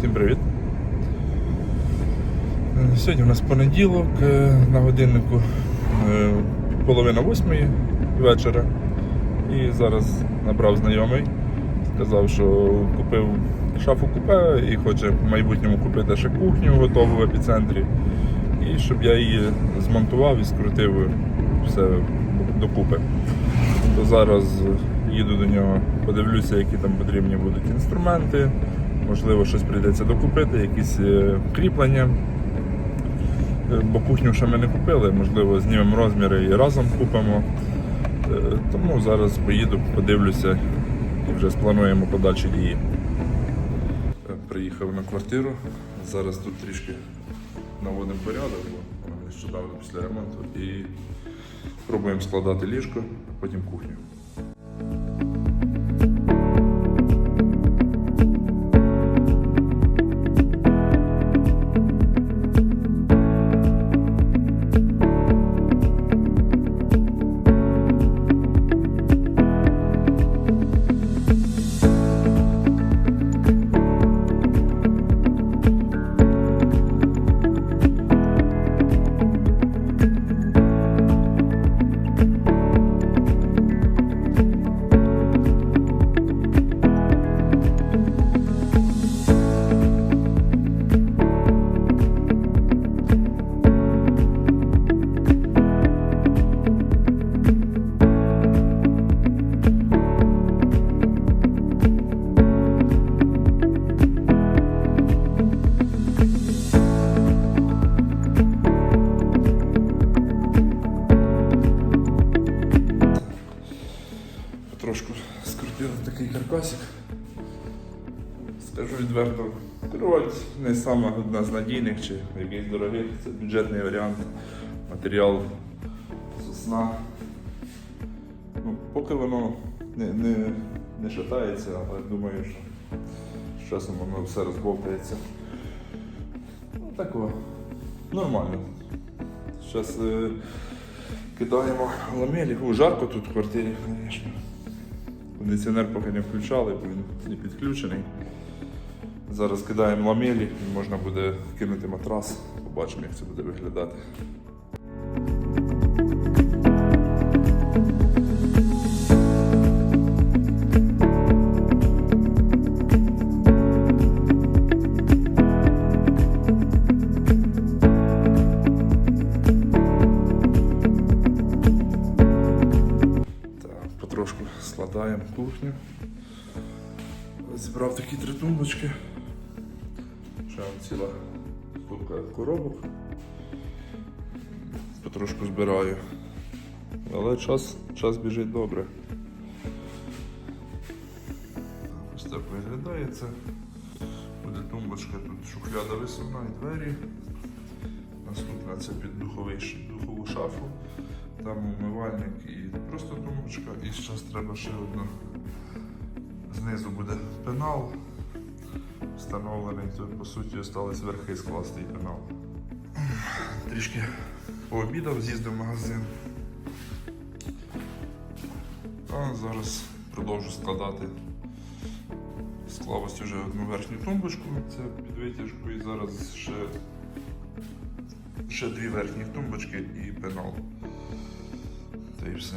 Всім привіт. Е, Сьогодні у нас понеділок, е, на годиннику е, половина восьмої вечора. І зараз набрав знайомий, сказав, що купив шафу купе і хоче в майбутньому купити ще кухню готову в епіцентрі. І щоб я її змонтував і скрутив все докупи. То зараз їду до нього, подивлюся, які там потрібні будуть інструменти. Можливо, щось прийдеться докупити, якісь е, кріплення. Е, Бо кухню ще ми не купили, можливо, знімемо розміри і разом купимо. Е, Тому зараз поїду, подивлюся і вже сплануємо подальші дії. Приїхав на квартиру. Зараз тут трішки наводимо порядок, бо нещодавно після ремонту. І пробуємо складати ліжко, потім кухню. Одна з надійних чи якийсь дорогих, це бюджетний варіант. Матеріал сосна. Ну, поки воно не, не, не шатається, але думаю, що з часом воно все розбовтається. Ну, такого. Нормально. Зараз е, кидаємо ламелі. Фу, жарко тут в квартирі, звісно. Кондиціонер поки не включали, бо він не підключений. Зараз кидаємо ламелі можна буде кинути матрас. Побачимо, як це буде виглядати. Так, потрошку складаємо кухню. Зібрав такі три тумбочки. Ціла стопка коробок. Потрошку збираю. Але час, час біжить добре. Ось так виглядає це. Буде тумбочка, тут шухляда висувна і двері. Наступна це під духовий, духову шафу. Там умивальник і просто тумбочка. І зараз треба ще одну. Знизу буде пенал встановлений, то по суті осталось верхи скласти і пенал. Трішки пообідав, з'їздив в магазин. А зараз продовжу складати. Склав ось вже одну верхню тумбочку, це під витяжку, і зараз ще, ще дві верхні тумбочки і пенал. Та і все.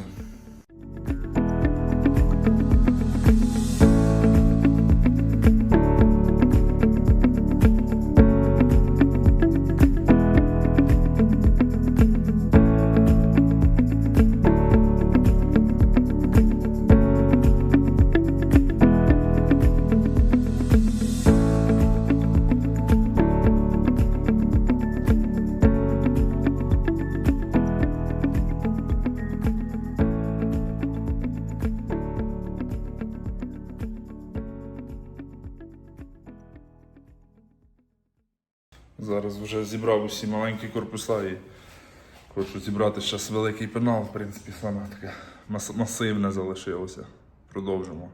Зараз вже зібрав усі маленькі корпуса і хочу зібрати зараз великий пенал. В принципі, саме таке мас- масивне залишилося. Продовжимо.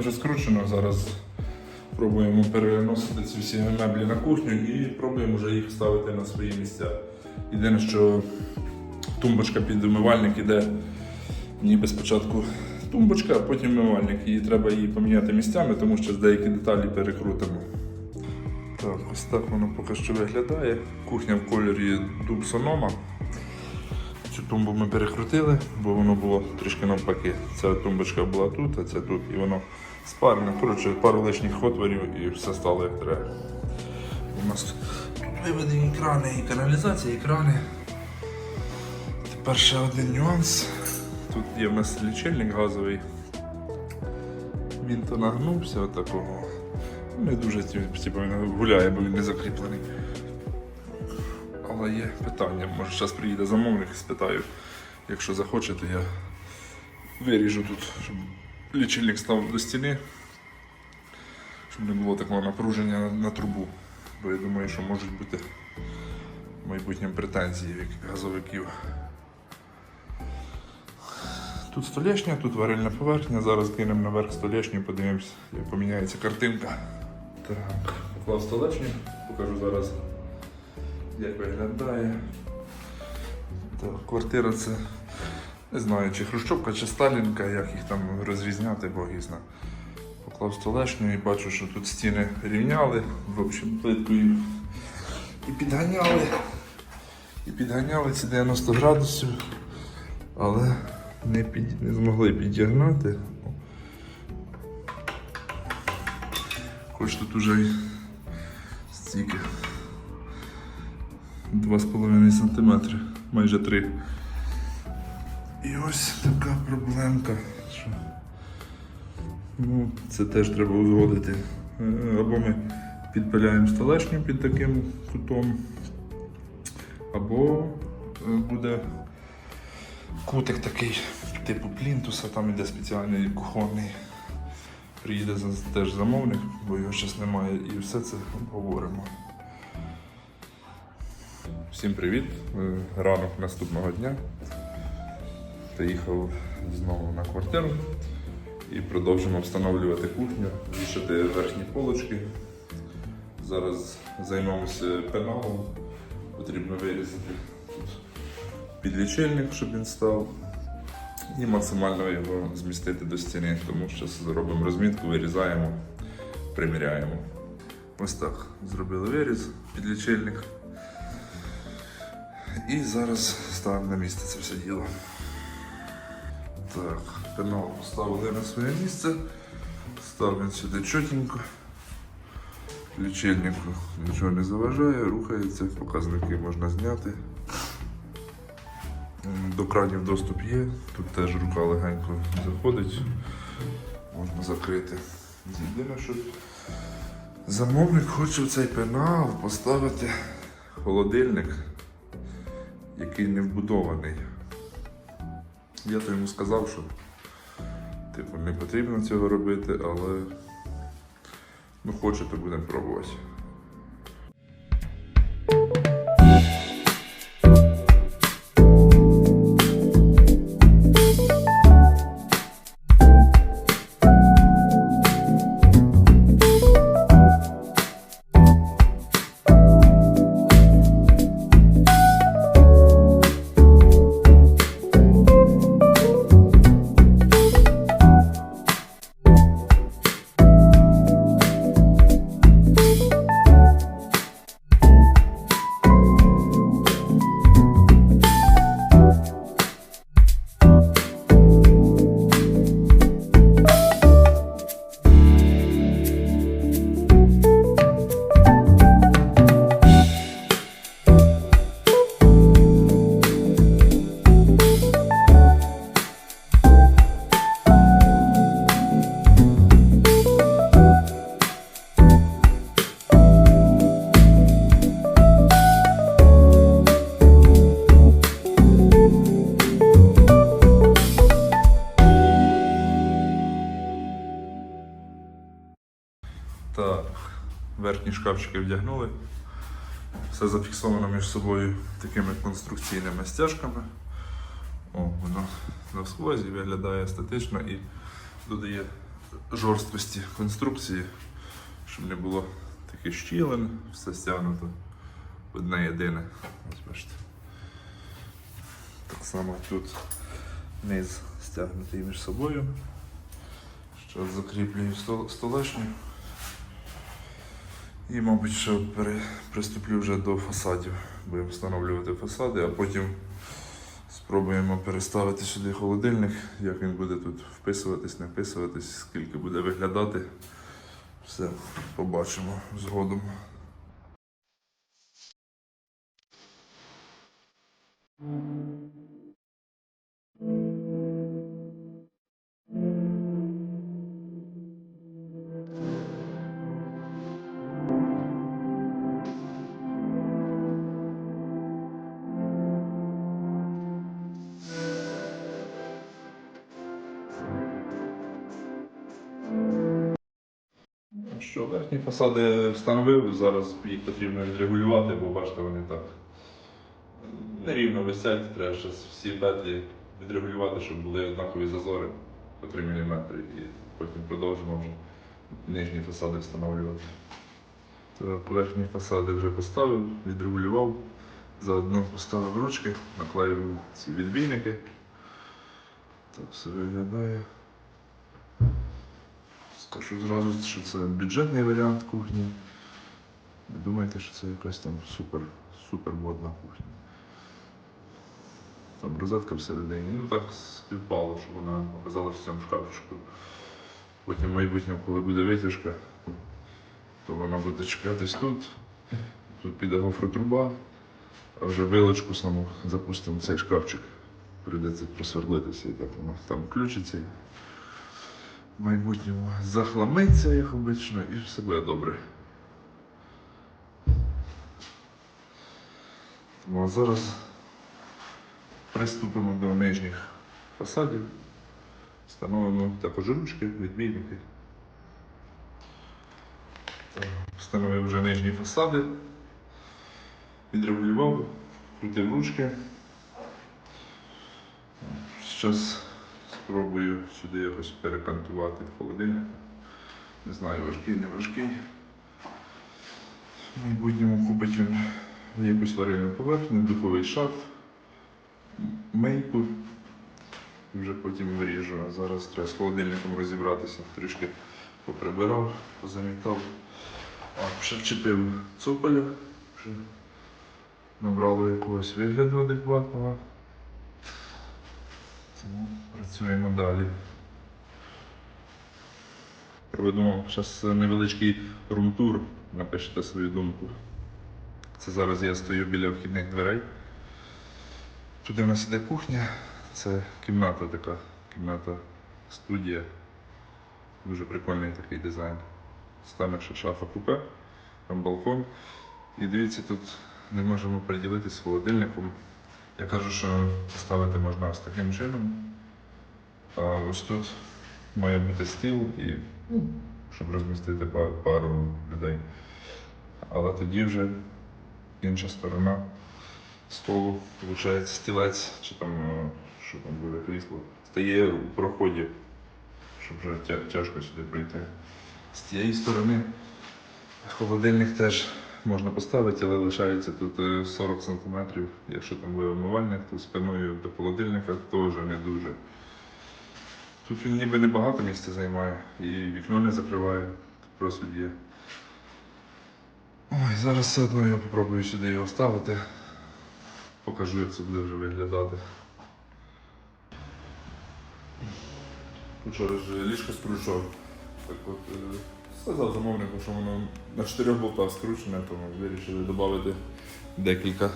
Вже скручено. Зараз пробуємо переносити ці всі меблі на кухню і пробуємо вже їх ставити на свої місця. Єдине, що тумбочка під умивальник іде ніби спочатку тумбочка, а потім умивальник. І треба її поміняти місцями, тому що деякі деталі перекрутимо. Так, ось так воно поки що виглядає. Кухня в кольорі дуб сонома. Цю тумбу ми перекрутили, бо воно було трішки навпаки. Ця тумбочка була тут, а ця тут, і воно спарене. Коротше, пару лишніх отворів і все стало як треба. У нас тут виведені крани і каналізація, і крани. Тепер ще один нюанс. Тут є в нас лічильник газовий. Він то нагнувся отакого. Не дуже типу, він гуляє, бо він не закріплений. Але є питання. Може зараз приїде замовник і спитаю. Якщо захоче, то я виріжу тут, щоб лічильник став до стіни, щоб не було такого напруження на, трубу. Бо я думаю, що можуть бути в майбутньому претензії від газовиків. Тут столешня, тут варильна поверхня. Зараз кинемо наверх столешню, подивимось, як поміняється картинка. Так, поклав столешню, покажу зараз, як виглядає. Так, квартира це не знаю, чи Хрущовка, чи Сталінка, як їх там розрізняти, бог їх зна. Поклав столешню і бачу, що тут стіни рівняли, в общем, плиткою і підганяли. І підганяли ці 90 градусів, але не, під, не змогли підігнати. Хоч тут уже стільки 2,5 см, майже 3. І ось така проблемка. Що... Ну, це теж треба узгодити. Е, Або ми підпиляємо столешню під таким кутом, або е, буде кутик такий, типу плінтуса, там іде спеціальний кухонний. Приїде теж замовник, бо його зараз немає, і все це обговоримо. Всім привіт! Е, Ранок наступного дня. Приїхав знову на квартиру і продовжимо встановлювати кухню, вішати верхні полочки. Зараз займемося пеналом. Потрібно вирізати підлічильник, щоб він став. І максимально його змістити до стіни, тому що зробимо розмітку, вирізаємо, приміряємо. Ось так. Зробили виріз, підлічильник. І зараз ставимо на місце це все діло. Так, пенал поставили на своє місце. Ставимо сюди чотенько. Лічильнику нічого не заважає, рухається, показники можна зняти. До кранів доступ є, тут теж рука легенько заходить, можна закрити. Єдине, що замовник хоче в цей пенал поставити холодильник, який не вбудований. Я то йому сказав, що типу, не потрібно цього робити, але ну хоче, то будемо пробувати. Так, верхні шкафчики вдягнули. Все зафіксовано між собою такими конструкційними стяжками. О, воно на схозі виглядає естетично і додає жорсткості конструкції, щоб не було таких щілин, все стягнуто одне єдине. Ось бачите. Так само тут низ стягнутий між собою. Що закріплюю стол- столешню. І, мабуть, що приступлю вже до фасадів. Будемо встановлювати фасади, а потім спробуємо переставити сюди холодильник, як він буде тут вписуватись, не вписуватись, скільки буде виглядати. Все побачимо згодом. Ну Що, верхні фасади встановив, зараз їх потрібно відрегулювати, бо бачите, вони так нерівно висять, треба ще всі петлі відрегулювати, щоб були однакові зазори по 3 мм і потім продовжимо вже нижні фасади встановлювати. То верхні фасади вже поставив, відрегулював, заодно поставив ручки, наклеїв ці відбійники. Так все виглядає. Скажу зразу, що це бюджетний варіант кухні. Не думайте, що це якась там супер, супер модна кухня. Там розетка всередині. Ну так співпало, щоб вона оказалася в цьому шкафчику. Потім в майбутньому, коли буде витяжка, то вона буде чекатись тут. Тут піде гофротруба, а вже вилочку саму запустимо в цей шкафчик. Прийдеться просверлитися і так воно там включиться. В майбутньому захламиться, як обично, і все буде добре. Тому а зараз приступимо до нижніх фасадів. Встановимо також ручки, відбійники. Так, Встановив вже нижні фасади. Відрегулював, крутив ручки. Зараз спробую сюди якось перекантувати холодильник. Не знаю, важкий, не важкий. В майбутньому купить він якусь варильну поверхню, духовий шаф, м- мийку. І вже потім виріжу. А зараз треба з холодильником розібратися. Трішки поприбирав, позамітав. А, ще вчепив цоколя, вже набрало якогось вигляду адекватного. Тому працюємо далі. Проведемо зараз невеличкий румтур, напишете свою думку. Це зараз я стою біля вхідних дверей. Туди в нас іде кухня, це кімната така, кімната студія. Дуже прикольний такий дизайн. Стане ще шафа купе, там балкон. І дивіться, тут не можемо приділитися холодильником. Я кажу, що ставити можна ось таким чином. А ось тут має бути стіл, і, ну, щоб розмістити пару людей. Але тоді вже інша сторона столу, виходить, стілець, чи там, е, що там буде крісло, стає у проході, щоб вже тяжко сюди прийти. З тієї сторони холодильник теж можна поставити, але лишається тут е, 40 см. Якщо там буде умивальник, то спиною до холодильника теж не дуже. Тут він ніби небагато місця займає і вікно не закриває, просто є. Ой, зараз все одно я попробую сюди його ставити. Покажу, як це буде вже виглядати. Вчора ж ліжко скручував. Так от е, сказав замовнику, що воно на чотирьох болтах скручене, тому вирішили додати декілька.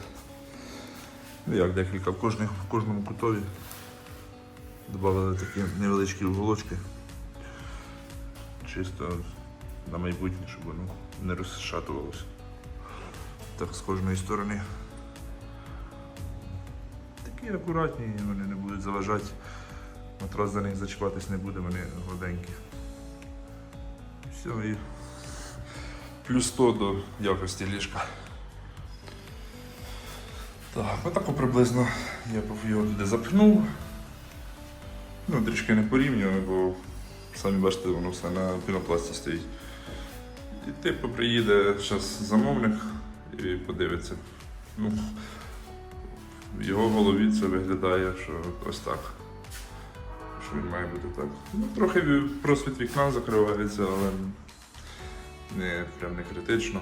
Ну як декілька, в, кожних, в кожному кутові. Добавили такі невеличкі уголочки. Чисто на майбутнє, щоб воно не розшатувалося. Так з кожної сторони. Такі акуратні, вони не будуть заважати. Матрас за них зачіпатись не буде, вони гладенькі. Все, і плюс 100 до якості ліжка. Так, отако приблизно я його туди запхнув. Ну, трішки не порівнював, бо Самі бачите, воно все на пінопласті стоїть. І типу приїде зараз замовник і подивиться. Ну, в його голові це виглядає, що ось так. Він має бути так. Ну, трохи просвіт вікна закривається, але не, прям не критично.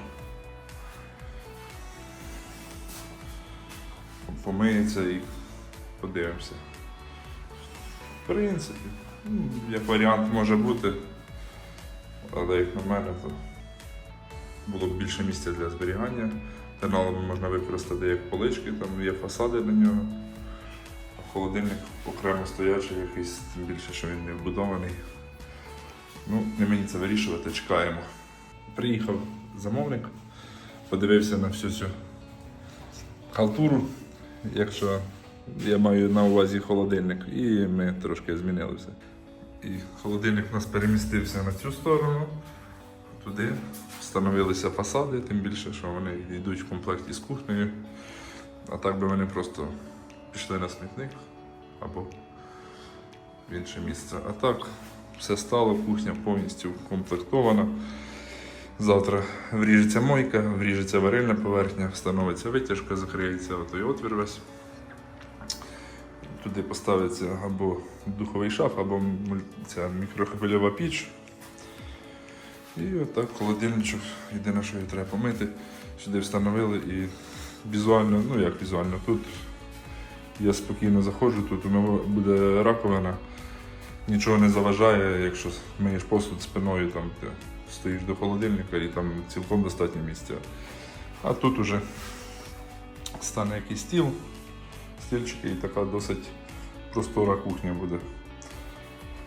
Помиється і подивимося. В принципі, ну, як варіант може бути, але як на мене, то було б більше місця для зберігання. Терналом можна використати як полички, там є фасади на нього. Холодильник окремо стоячий, якийсь, тим більше, що він не вбудований. Ну, не мені це вирішувати, чекаємо. Приїхав замовник, подивився на всю цю халтуру, якщо я маю на увазі холодильник, і ми трошки змінилися. І холодильник у нас перемістився на цю сторону, туди. Встановилися фасади, тим більше, що вони йдуть в комплекті з кухнею. А так би вони просто пішли на смітник або в інше місце. А так, все стало, кухня повністю комплектована. Завтра вріжеться мойка, вріжеться варильна поверхня, встановиться витяжка, закриється той отвір весь. Туди поставиться або духовий шаф, або ця мікрохвильова піч. І отак холодильничок, єдине, що його треба помити. Сюди встановили і візуально, ну як візуально, тут я спокійно заходжу, тут у мене буде раковина, нічого не заважає, якщо миєш посуд спиною, там ти стоїш до холодильника і там цілком достатньо місця. А тут уже стане якийсь стіл, стільчики і така досить простора кухня буде.